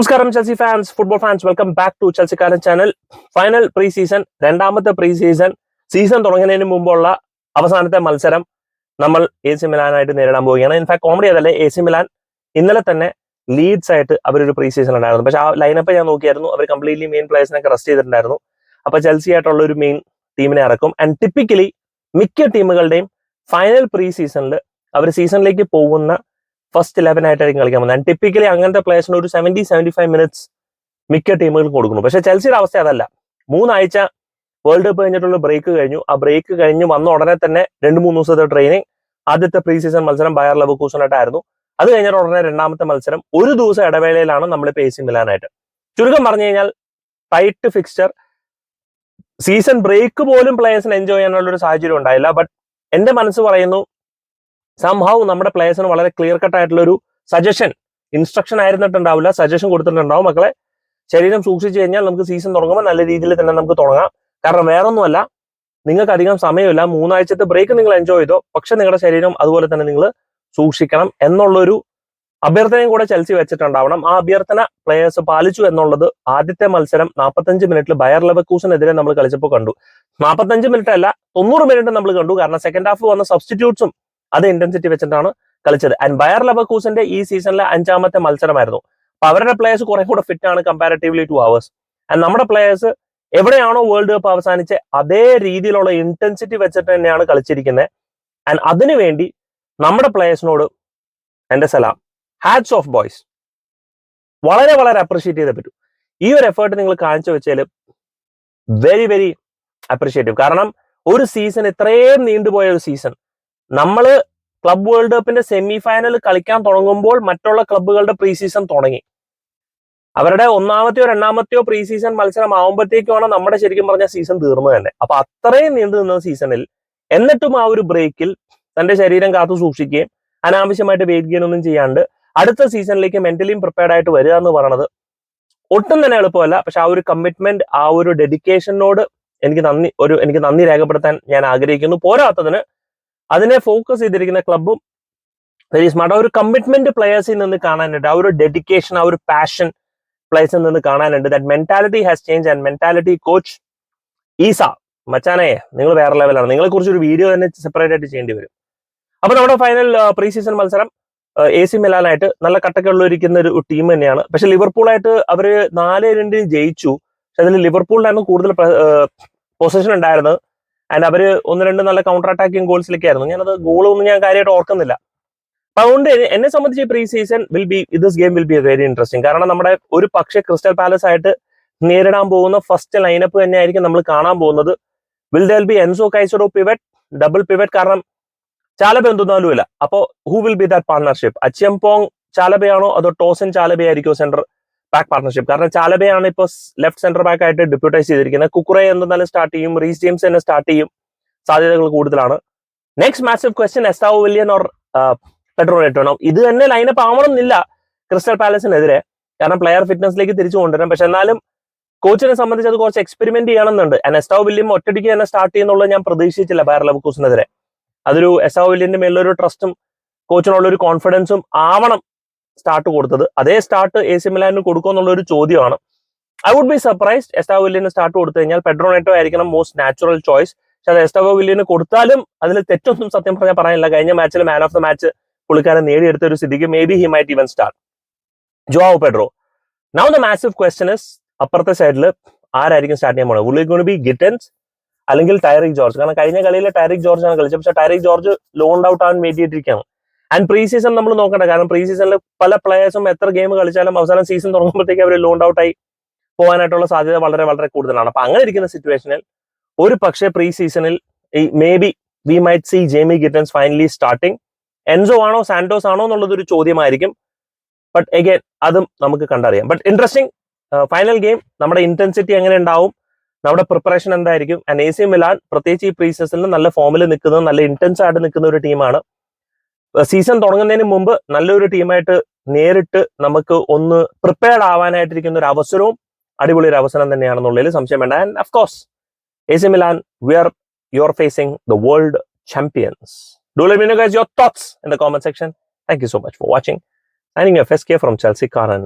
നമസ്കാരം Chelsea fans football fans welcome back to ചെൽസിക്കാരൻ channel final pre season രണ്ടാമത്തെ pre season season തുടങ്ങുന്നതിന് മുമ്പുള്ള അവസാനത്തെ മത്സരം നമ്മൾ എ സി മിലാനായിട്ട് നേരിടാൻ പോവുകയാണ്. ഇൻഫാക്ട് കോമഡി അതല്ലേ? എ സി മിലാൻ ഇന്നലെ തന്നെ ലീഡ്സ് ആയിട്ട് അവരൊരു പ്രീ സീസൺ ഉണ്ടായിരുന്നു. പക്ഷെ ആ ലൈനപ്പ് ഞാൻ നോക്കിയായിരുന്നു. അവർ കംപ്ലീറ്റ്ലി മെയിൻ പ്ലേയേഴ്സിനൊക്കെ റെസ്റ്റ് ചെയ്തിട്ടുണ്ടായിരുന്നു. അപ്പൊ ചെൽസി ആയിട്ടുള്ള ഒരു മെയിൻ ടീമിനെ ഇറക്കും. ആൻഡ് ടിപ്പിക്കലി മിക്ക ടീമുകളുടെയും ഫൈനൽ പ്രീ സീസണിൽ അവർ സീസണിലേക്ക് പോകുന്ന ഫസ്റ്റ് ഇലവൻ ആയിട്ടായിരിക്കും കളിക്കാൻ പോകുന്നത്. ടിപ്പിക്കലി അങ്ങനത്തെ പ്ലേയേഴ്സിന് ഒരു സെവന്റി സെവന്റി ഫൈവ് മിനിറ്റ്സ് മിക്ക ടീമുകൾക്കും കൊടുക്കുന്നു. പക്ഷേ ചെൽസിയുടെ അവസ്ഥ അതല്ല. മൂന്നാഴ്ച വേൾഡ് കപ്പ് കഴിഞ്ഞിട്ടുള്ള ബ്രേക്ക് കഴിഞ്ഞു. ആ ബ്രേക്ക് കഴിഞ്ഞ് വന്ന ഉടനെ തന്നെ രണ്ട് മൂന്ന് ദിവസത്തെ ട്രെയിനിങ് ആദ്യത്തെ പ്രീ സീസൺ മത്സരം ബയർ ലവക്കൂസനായിട്ടായിരുന്നു അത് കഴിഞ്ഞിട്ട് ഉടനെ രണ്ടാമത്തെ മത്സരം. ഒരു ദിവസം ഇടവേളയിലാണ് നമ്മൾ സി മിലാനായിട്ട്. ചുരുക്കം പറഞ്ഞു കഴിഞ്ഞാൽ ടൈറ്റ് ഫിക്സ്ചർ സീസൺ ബ്രേക്ക് പോലും പ്ലേയേഴ്സിന് എൻജോയ് ചെയ്യാനുള്ള ഒരു സാഹചര്യം ഉണ്ടായില്ല. ബട്ട് എന്റെ മനസ്സ് പറയുന്നു സംഭവം നമ്മുടെ പ്ലേയേഴ്സിന് വളരെ ക്ലിയർ കട്ട് ആയിട്ടുള്ള ഒരു സജഷൻ ഇൻസ്ട്രക്ഷൻ ആയിരുന്നിട്ടുണ്ടാവില്ല. സജഷൻ കൊടുത്തിട്ടുണ്ടാവും. മക്കളെ ശരീരം സൂക്ഷിച്ചു കഴിഞ്ഞാൽ നമുക്ക് സീസൺ തുടങ്ങുമ്പോൾ നല്ല രീതിയിൽ തന്നെ നമുക്ക് തുടങ്ങാം. കാരണം വേറൊന്നുമല്ല നിങ്ങൾക്ക് അധികം സമയമില്ല. മൂന്നാഴ്ചത്തെ ബ്രേക്ക് നിങ്ങൾ എൻജോയ് ചെയ്തോ പക്ഷെ നിങ്ങളുടെ ശരീരം അതുപോലെ തന്നെ നിങ്ങൾ സൂക്ഷിക്കണം എന്നുള്ളൊരു അഭ്യർത്ഥനയും കൂടെ ചെൽസി വെച്ചിട്ടുണ്ടാവണം. ആ അഭ്യർത്ഥന പ്ലേയേഴ്സ് പാലിച്ചു എന്നുള്ളത് ആദ്യത്തെ മത്സരം നാൽപ്പത്തഞ്ച് മിനിറ്റിൽ ബയർ ലെവക്കൂസിനെതിരെ നമ്മൾ കളിച്ചപ്പോൾ കണ്ടു. നാൽപ്പത്തഞ്ച് മിനിറ്റ് അല്ല തൊണ്ണൂറ് മിനിറ്റ് നമ്മൾ കണ്ടു. കാരണം സെക്കൻഡ് ഹാഫ് വന്ന സബ്സ്റ്റിറ്റ്യൂട്ട്സും അത് ഇന്റൻസിറ്റി വെച്ചിട്ടാണ് കളിച്ചത്. ആൻഡ് ബയർ ലബക്കൂസിന്റെ ഈ സീസണിലെ അഞ്ചാമത്തെ മത്സരമായിരുന്നു. അപ്പൊ അവരുടെ പ്ലേയേഴ്സ് കുറെ കൂടെ ഫിറ്റ് ആണ് കമ്പാരറ്റീവ്ലി ടു അവേഴ്സ് ആൻഡ് നമ്മുടെ പ്ലേയേഴ്സ് എവിടെയാണോ വേൾഡ് കപ്പ് അവസാനിച്ച് അതേ രീതിയിലുള്ള ഇന്റൻസിറ്റി വെച്ചിട്ട് തന്നെയാണ് കളിച്ചിരിക്കുന്നത് ആൻഡ് അതിനുവേണ്ടി നമ്മുടെ പ്ലേയേഴ്സിനോട് എന്റെ സലാം. ഹാറ്റ്സ് ഓഫ് ബോയ്സ് വളരെ വളരെ അപ്രീഷിയേറ്റ് ചെയ്തേ പറ്റൂ. ഈ ഒരു എഫേർട്ട് നിങ്ങൾ കാണിച്ചു വെച്ചാൽ വെരി വെരി അപ്രീഷിയേറ്റീവ് കാരണം ഒരു സീസൺ ഇത്രയും നീണ്ടുപോയ ഒരു സീസൺ നമ്മൾ ക്ലബ് വേൾഡ് കപ്പിന്റെ സെമി ഫൈനൽ കളിക്കാൻ തുടങ്ങുമ്പോൾ മറ്റുള്ള ക്ലബ്ബുകളുടെ പ്രീ സീസൺ തുടങ്ങി. അവരുടെ ഒന്നാമത്തെയോ രണ്ടാമത്തെയോ പ്രീ സീസൺ മത്സരം ആവുമ്പോഴത്തേക്കുമാണ് നമ്മുടെ ശരിക്കും പറഞ്ഞ സീസൺ തീർന്നു തന്നെ. അപ്പൊ അത്രയും നീണ്ടു നിന്ന സീസണിൽ എന്നിട്ടും ആ ഒരു ബ്രേക്കിൽ തന്റെ ശരീരം കാത്തു സൂക്ഷിക്കുകയും അനാവശ്യമായിട്ട് വെയിറ്റ് ഗെയിൻ ഒന്നും ചെയ്യാണ്ട് അടുത്ത സീസണിലേക്ക് മെന്റലിയും പ്രിപ്പയർഡ് ആയിട്ട് വരിക എന്ന് പറയുന്നത് ഒട്ടും തന്നെ എളുപ്പമല്ല. പക്ഷെ ആ ഒരു കമ്മിറ്റ്മെന്റ് ആ ഒരു ഡെഡിക്കേഷനോട് എനിക്ക് നന്ദി ഒരു എനിക്ക് നന്ദി രേഖപ്പെടുത്താൻ ഞാൻ ആഗ്രഹിക്കുന്നു. പോരാത്തതിന് അതിനെ ഫോക്കസ് ചെയ്തിരിക്കുന്ന ക്ലബും വെരി സ്മാർട്ട് ആ ഒരു കമ്മിറ്റ്മെന്റ് പ്ലെയേഴ്സിൽ നിന്ന് കാണാനുണ്ട്. ആ ഒരു ഡെഡിക്കേഷൻ ആ ഒരു പാഷൻ പ്ലേസിൽ നിന്ന് കാണാനുണ്ട്. That mentality has change and mentality coach is മച്ചാനയെ നിങ്ങൾ വേറെ ലെവലാണ് നിങ്ങളെ കുറിച്ച് ഒരു വീഡിയോ തന്നെ സെപ്പറേറ്റ് ആയിട്ട് ചെയ്യേണ്ടി വരും. അപ്പൊ നമ്മുടെ ഫൈനൽ പ്രീ സീസൺ മത്സരം എ സി മിലാനായിട്ട് നല്ല കട്ടക്കുള്ളിരിക്കുന്ന ഒരു ടീം തന്നെയാണ്. പക്ഷെ ലിവർപൂളായിട്ട് അവർ നാല് രണ്ടിന് ജയിച്ചു. പക്ഷെ അതിൽ ലിവർപൂളിനായിരുന്നു കൂടുതൽ പൊസിഷൻ ഉണ്ടായിരുന്നത്. ആൻഡ് അവർ ഒന്ന് രണ്ട് നല്ല കൗണ്ടർ അറ്റാക്കിംഗ് ഗോൾസിലേക്കായിരുന്നു ഞാനത് ഗോളൊന്നും ഞാൻ കാര്യമായിട്ട് ഓർക്കുന്നില്ല. അപ്പൊ അതുകൊണ്ട് എന്നെ സംബന്ധിച്ച് pre season will be this game will be very interesting കാരണം നമ്മുടെ ഒരു പക്ഷേ ക്രിസ്റ്റൽ പാലസ് ആയിട്ട് നേരിടാൻ പോകുന്ന ഫസ്റ്റ് ലൈനപ്പ് തന്നെ ആയിരിക്കും നമ്മൾ കാണാൻ പോകുന്നത്. Will there be Enzo Caicedo pivot double pivot കാരണം ചാലബ എന്തൊന്നാലും ഇല്ല അപ്പോ who will be that partnership Acheampong ചാലബയാണോ? അതോ ടോസൻ ചാലബയായിരിക്കോ സെന്റർ ബാക്ക് പാർട്ണർഷിപ്പ് കാരണം ചാലബയാണ് ഇപ്പൊ ലെഫ്റ്റ് സെന്റർ ബാക്ക് ആയിട്ട് ഡെപ്യൂട്ടൈസ് ചെയ്തിരിക്കുന്നത്. കുക്കുറെ എന്തായാലും സ്റ്റാർട്ട് ചെയ്യും റീസ് ജെയിംസ് തന്നെ സ്റ്റാർട്ട് ചെയ്യും സാധ്യതകൾ കൂടുതലാണ്. Next matchup question Estevao Willian or Pedro വേണം. ഇത് തന്നെ ലൈനപ്പ് ആവണമെന്നില്ല ക്രിസ്റ്റൽ പാലസിനെതിരെ. കാരണം പ്ലെയർ ഫിറ്റ്നസിലേക്ക് തിരിച്ചു കൊണ്ടുവരണം. പക്ഷെ എന്നാലും കോച്ചിനെ സംബന്ധിച്ച് അത് കുറച്ച് എക്സ്പെരിമെന്റ് ചെയ്യണമെന്നുണ്ട്. എസ്താവോ വില്യം ഒറ്റയ്ക്ക് തന്നെ സ്റ്റാർട്ട് ചെയ്യുന്നുള്ളത് ഞാൻ പ്രതീക്ഷിച്ചില്ല ബയർ ലവക്കൂസിനെതിരെ അതൊരു എസ്താവ് വില്യന്റെ മേലൊരു ട്രസ്റ്റും കോച്ചിനുള്ള ഒരു കോൺഫിഡൻസും ആവണം. സ്റ്റാർട്ട് കൊടുത്തത്. അതേ സ്റ്റാർട്ട് എ സി മിലാനിന് കൊടുക്കുമെന്നുള്ള ഒരു ചോദ്യമാണ്. I would be surprised Estevao Willian start കൊടുത്തു കഴിഞ്ഞാൽ പെഡ്രോണേറ്റോ ആയിരിക്കണം മോസ്റ്റ് നാച്ചുറൽ ചോയ്സ് പക്ഷെ അത് എസ്റ്റാവോ വില്യന് കൊടുത്താലും അതിൽ തെറ്റൊന്നും സത്യം പറഞ്ഞാൽ പറയാനില്ല. കഴിഞ്ഞ മാച്ചിൽ മാൻ ഓഫ് ദ മാച്ച് പുള്ളിക്കാരൻ നേടിയെടുത്ത ഒരു സ്ഥിതിക്ക് maybe he might even start Joao Pedro now the massive question is അപ്പുറത്തെ സൈഡിൽ ആരായിരിക്കും സ്റ്റാർട്ട് ചെയ്യാൻ പോകുന്നത് ഉള്ളിൽ ഗോൺ ബി ഗിറ്റൻസ് അല്ലെങ്കിൽ ടൈറിക് ജോർജ് കാരണം കഴിഞ്ഞ കളിയിൽ ടൈറിക് ജോർജ് ആണ് കളിച്ചത്. പക്ഷേ ടൈറിക് ജോർജ് ലോൺഡ് ഔട്ട് ആവാൻ വേണ്ടിയിട്ടിരിക്കുകയാണ്. ആൻഡ് പ്രീ സീസൺ നമ്മൾ നോക്കണ്ട. കാരണം പ്രീ സീസണിൽ പല പ്ലേയേഴ്സും എത്ര ഗെയിം കളിച്ചാലും അവസാനം സീസൺ തുടങ്ങുമ്പോഴത്തേക്ക് അവർ ലോണ്ട് ഔട്ട് ആയി പോകാനായിട്ടുള്ള സാധ്യത വളരെ വളരെ കൂടുതലാണ്. അപ്പൊ അങ്ങനെ ഇരിക്കുന്ന സിറ്റുവേഷനിൽ ഒരു പക്ഷേ പ്രീ സീസണിൽ ഈ maybe we might see Jamie Gittens finally starting Enzo ആണോ സാന്റോസ് ആണോ എന്നുള്ളത് ഒരു ചോദ്യമായിരിക്കും. ബട്ട് എഗെയിൻ അതും നമുക്ക് കണ്ടറിയാം. ബട്ട് ഇൻട്രസ്റ്റിംഗ് ഫൈനൽ ഗെയിം നമ്മുടെ ഇന്റൻസിറ്റി എങ്ങനെ ഉണ്ടാവും? നമ്മുടെ പ്രിപ്പറേഷൻ എന്തായിരിക്കും? ആൻഡ് എ സി മിലാൻ പ്രത്യേകിച്ച് ഈ പ്രീ സീസണിൽ നല്ല ഫോമിൽ നിൽക്കുന്നത് നല്ല ഇന്റൻസ് ആയിട്ട് നിൽക്കുന്ന ഒരു ടീമാണ് സീസൺ തുടങ്ങുന്നതിന് മുമ്പ് നല്ലൊരു ടീമായിട്ട് നേരിട്ട് നമുക്ക് ഒന്ന് പ്രിപ്പയർഡ് ആവാനായിട്ടിരിക്കുന്ന ഒരു അവസരവും അടിപൊളി ഒരു അവസരം തന്നെയാണെന്നുള്ളതിൽ സംശയം വേണ്ട. And of course A C Milan we are you are facing the world champions do let me guys your thoughts in the comment section thank you so much for watching signing S K from Chelsea Karan.